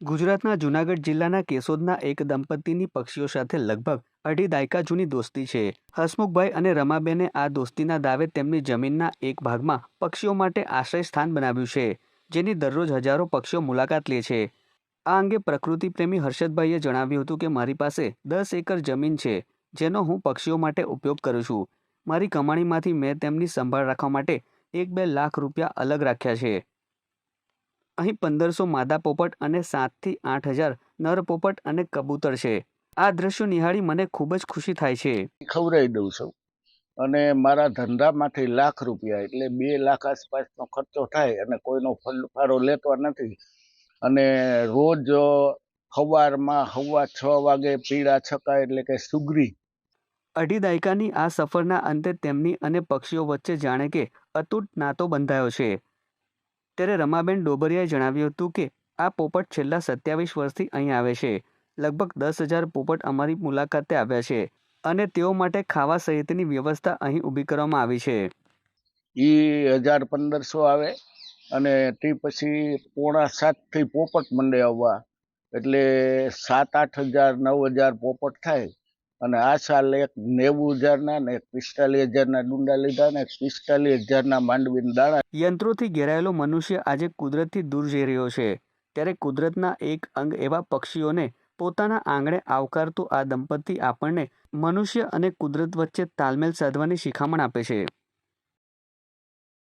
ગુજરાતના જૂનાગઢ જિલ્લાના કેશોદના એક દંપતીની પક્ષીઓ સાથે લગભગ અઢી દાયકા જૂની દોસ્તી છે. હસમુખભાઈ અને રમાબેને આ દોસ્તીના દાવે તેમની જમીનના એક ભાગમાં પક્ષીઓ માટે આશ્રય સ્થાન બનાવ્યું છે, જેની દરરોજ હજારો પક્ષીઓ મુલાકાત લે છે. આ અંગે પ્રકૃતિ પ્રેમી હર્ષદભાઈએ જણાવ્યું હતું કે, મારી પાસે દસ એકર જમીન છે, જેનો હું પક્ષીઓ માટે ઉપયોગ કરું છું. મારી કમાણીમાંથી મેં તેમની સંભાળ રાખવા માટે એક બે લાખ રૂપિયા અલગ રાખ્યા છે. અહીં પંદરસો માદા પોપટ અને સાતથી આઠ હજાર નર પોપટ અને કબૂતર છે. આ દ્રશ્યો નિહાળી મને ખૂબ જ ખુશી થાય છે. ખવડાવી દઉં છું. અને મારા ધંધામાંથી લાખ રૂપિયા એટલે બે લાખ આસપાસનો ખર્ચો થાય અને કોઈનો ફાળો લેતો નથી. અને રોજ સવારમાં હવા છ વાગે પીળા છકા એટલે કે સુગરી. અઢી દાયકાની આ સફરના અંતે તેમની અને પક્ષીઓ વચ્ચે જાણે કે અતૂટ નાતો બંધાયો છે. ત્યારે રમાબેન ડોબરિયાએ જણાવ્યું હતું કે, આ પોપટ છેલ્લા સત્યાવીસ વર્ષથી અહીં આવે છે. લગભગ દસ હજાર પોપટ અમારી મુલાકાતે આવ્યા છે અને તેઓ માટે ખાવા સહિતની વ્યવસ્થા અહીં ઊભી કરવામાં આવી છે. એ હજાર પંદરસો આવે અને તે પછી પોણા સાતથી પોપટ મંડે આવવા. એટલે સાત, આઠ હજાર, નવ હજાર પોપટ થાય. અને આ સાલ એક નેવું હજારના ને એક પિસ્તાલીસ હજારના ડુંડા લીધા ને પિસ્તાલીસ હજારના માંડવીના દાણા. યંત્રોથી ઘેરાયેલો મનુષ્ય આજે કુદરતથી દૂર જઈ રહ્યો છે. ત્યારે કુદરતના એક અંગ એવા પક્ષીઓને પોતાના આંગણે આવકારતું આ દંપતી આપણને મનુષ્ય અને કુદરત વચ્ચે તાલમેલ સાધવાની શિખામણ આપે છે.